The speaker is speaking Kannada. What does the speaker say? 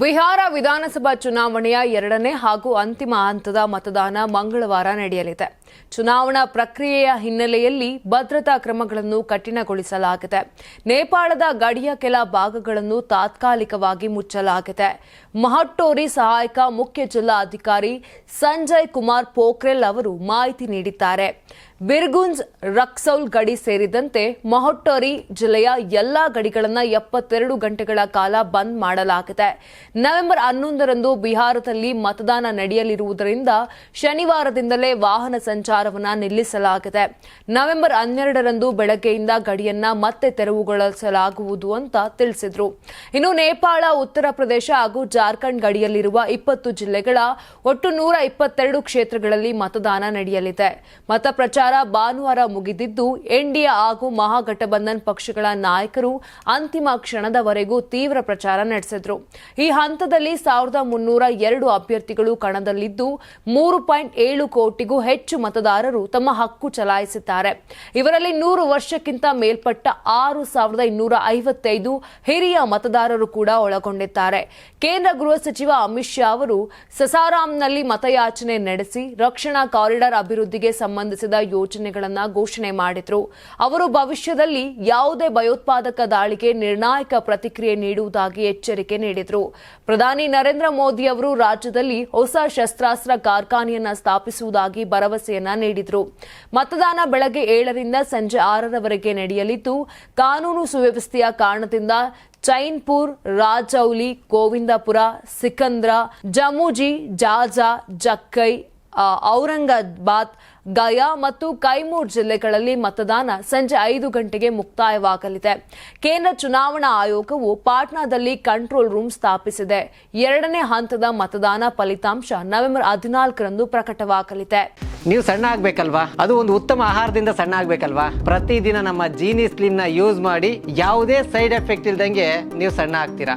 ಬಿಹಾರ ವಿಧಾನಸಭಾ ಚುನಾವಣೆಯ ಎರಡನೇ ಹಾಗೂ ಅಂತಿಮ ಹಂತದ ಮತದಾನ ಮಂಗಳವಾರ ನಡೆಯಲಿದೆ. ಚುನಾವಣಾ ಪ್ರಕ್ರಿಯೆಯ ಹಿನ್ನೆಲೆಯಲ್ಲಿ ಭದ್ರತಾ ಕ್ರಮಗಳನ್ನು ಕಠಿಣಗೊಳಿಸಲಾಗಿದೆ. ನೇಪಾಳದ ಗಡಿಯ ಕೆಲ ಭಾಗಗಳನ್ನು ತಾತ್ಕಾಲಿಕವಾಗಿ ಮುಚ್ಚಲಾಗಿದೆ. ಮಹಟ್ಟೋರಿ ಸಹಾಯಕ ಮುಖ್ಯ ಜಿಲ್ಲಾಧಿಕಾರಿ ಸಂಜಯ್ ಕುಮಾರ್ ಪೋಖ್ರೆಲ್ ಅವರು ಮಾಹಿತಿ ನೀಡಿದ್ದಾರೆ. ಬಿರ್ಗುಂಜ್, ರಕ್ಸೌಲ್ ಗಡಿ ಸೇರಿದಂತೆ ಮೊಹಟ್ಟೋರಿ ಜಿಲ್ಲೆಯ ಎಲ್ಲ ಗಡಿಗಳನ್ನು ಎಪ್ಪತ್ತೆರಡು ಗಂಟೆಗಳ ಕಾಲ ಬಂದ್ ಮಾಡಲಾಗಿದೆ. ನವೆಂಬರ್ ಹನ್ನೊಂದರಂದು ಬಿಹಾರದಲ್ಲಿ ಮತದಾನ ನಡೆಯಲಿರುವುದರಿಂದ ಶನಿವಾರದಿಂದಲೇ ವಾಹನ ಸಂಚಾರವನ್ನು ನಿಲ್ಲಿಸಲಾಗಿದೆ. ನವೆಂಬರ್ ಹನ್ನೆರಡರಂದು ಬೆಳಗ್ಗೆಯಿಂದ ಗಡಿಯನ್ನ ಮತ್ತೆ ತೆರವುಗೊಳಿಸಲಾಗುವುದು ಅಂತ ತಿಳಿಸಿದ್ರು. ಇನ್ನು ನೇಪಾಳ, ಉತ್ತರ ಪ್ರದೇಶ ಹಾಗೂ ಜಾರ್ಖಂಡ್ ಗಡಿಯಲ್ಲಿರುವ ಇಪ್ಪತ್ತು ಜಿಲ್ಲೆಗಳ ಒಟ್ಟು ನೂರ ಇಪ್ಪತ್ತೆರಡು ಕ್ಷೇತ್ರಗಳಲ್ಲಿ ಮತದಾನ ನಡೆಯಲಿದೆ. ಮತ ಪ್ರಚಾರ ಭಾನುವಾರ ಮುಗಿದಿದ್ದು ಎನ್ಡಿಎ ಹಾಗೂ ಮಹಾಗಠಬಂಧನ್ ಪಕ್ಷಗಳ ನಾಯಕರು ಅಂತಿಮ ಕ್ಷಣದವರೆಗೂ ತೀವ್ರ ಪ್ರಚಾರ ನಡೆಸಿದ್ರು. ಈ ಹಂತದಲ್ಲಿ ಸಾವಿರದ ಮುನ್ನೂರ ಎರಡು ಅಭ್ಯರ್ಥಿಗಳು ಕಣದಲ್ಲಿದ್ದು, ಮೂರು ಪಾಯಿಂಟ್ ಏಳು ಕೋಟಿಗೂ ಹೆಚ್ಚು ಮತದಾರರು ತಮ್ಮ ಹಕ್ಕು ಚಲಾಯಿಸಿದ್ದಾರೆ. ಇವರಲ್ಲಿ ನೂರು ವರ್ಷಕ್ಕಿಂತ ಮೇಲ್ಪಟ್ಟ ಆರು ಸಾವಿರದ ಇನ್ನೂರ ಐವತ್ತೈದು ಹಿರಿಯ ಮತದಾರರು ಕೂಡ ಒಳಗೊಂಡಿದ್ದಾರೆ. ಕೇಂದ್ರ ಗೃಹ ಸಚಿವ ಅಮಿತ್ ಶಾ ಅವರು ಸಸಾರಾಂನಲ್ಲಿ ಮತಯಾಚನೆ ನಡೆಸಿ, ರಕ್ಷಣಾ ಕಾರಿಡಾರ್ ಅಭಿವೃದ್ಧಿಗೆ ಸಂಬಂಧಿಸಿದ ಯೋಜನೆಗಳನ್ನು ಘೋಷಣೆ ಮಾಡಿದ್ರು. ಅವರು ಭವಿಷ್ಯದಲ್ಲಿ ಯಾವುದೇ ಭಯೋತ್ಪಾದಕ ದಾಳಿಗೆ ನಿರ್ಣಾಯಕ ಪ್ರತಿಕ್ರಿಯೆ ನೀಡುವುದಾಗಿ ಎಚ್ಚರಿಕೆ ನೀಡಿದರು. ಪ್ರಧಾನಿ ನರೇಂದ್ರ ಮೋದಿ ಅವರು ರಾಜ್ಯದಲ್ಲಿ ಹೊಸ ಶಸ್ತ್ರಾಸ್ತ್ರ ಕಾರ್ಖಾನೆಯನ್ನ ಸ್ಥಾಪಿಸುವುದಾಗಿ ಭರವಸೆಯನ್ನ ನೀಡಿದರು. ಮತದಾನ ಬೆಳಗ್ಗೆ ಏಳರಿಂದ ಸಂಜೆ ಆರರವರೆಗೆ ನಡೆಯಲಿದ್ದು, ಕಾನೂನು ಸುವ್ಯವಸ್ಥೆಯ ಕಾರಣದಿಂದ ಚೈನ್ಪುರ್, ರಾಜೌಲಿ, ಗೋವಿಂದಪುರ, ಸಿಕಂದ್ರ ಜಮುಜಿ ಜಾಜಾ, ಜಕ್ಕೈ ಔರಂಗಾಬಾದ್, ಗಯಾ ಮತ್ತು ಕೈಮೂರ್ ಜಿಲ್ಲೆಗಳಲ್ಲಿ ಮತದಾನ ಸಂಜೆ ಐದು ಗಂಟೆಗೆ ಮುಕ್ತಾಯವಾಗಲಿದೆ. ಕೇಂದ್ರ ಚುನಾವಣಾ ಆಯೋಗವು ಪಾಟ್ನಾದಲ್ಲಿ ಕಂಟ್ರೋಲ್ ರೂಮ್ ಸ್ಥಾಪಿಸಿದೆ. ಎರಡನೇ ಹಂತದ ಮತದಾನ ಫಲಿತಾಂಶ ನವೆಂಬರ್ ಹದಿನಾಲ್ಕರಂದು ಪ್ರಕಟವಾಗಲಿದೆ. ನೀವು ಸಣ್ಣ ಆಗ್ಬೇಕಲ್ವಾ? ಅದು ಒಂದು ಉತ್ತಮ ಆಹಾರದಿಂದ ಸಣ್ಣ ಆಗ್ಬೇಕಲ್ವಾ? ಪ್ರತಿದಿನ ನಮ್ಮ ಜೀನಿ ಸ್ಲಿಮ್ನ ಯೂಸ್ ಮಾಡಿ ಯಾವುದೇ ಸೈಡ್ ಎಫೆಕ್ಟ್ ಇಲ್ದಂಗೆ ನೀವು ಸಣ್ಣ ಆಗ್ತೀರಾ?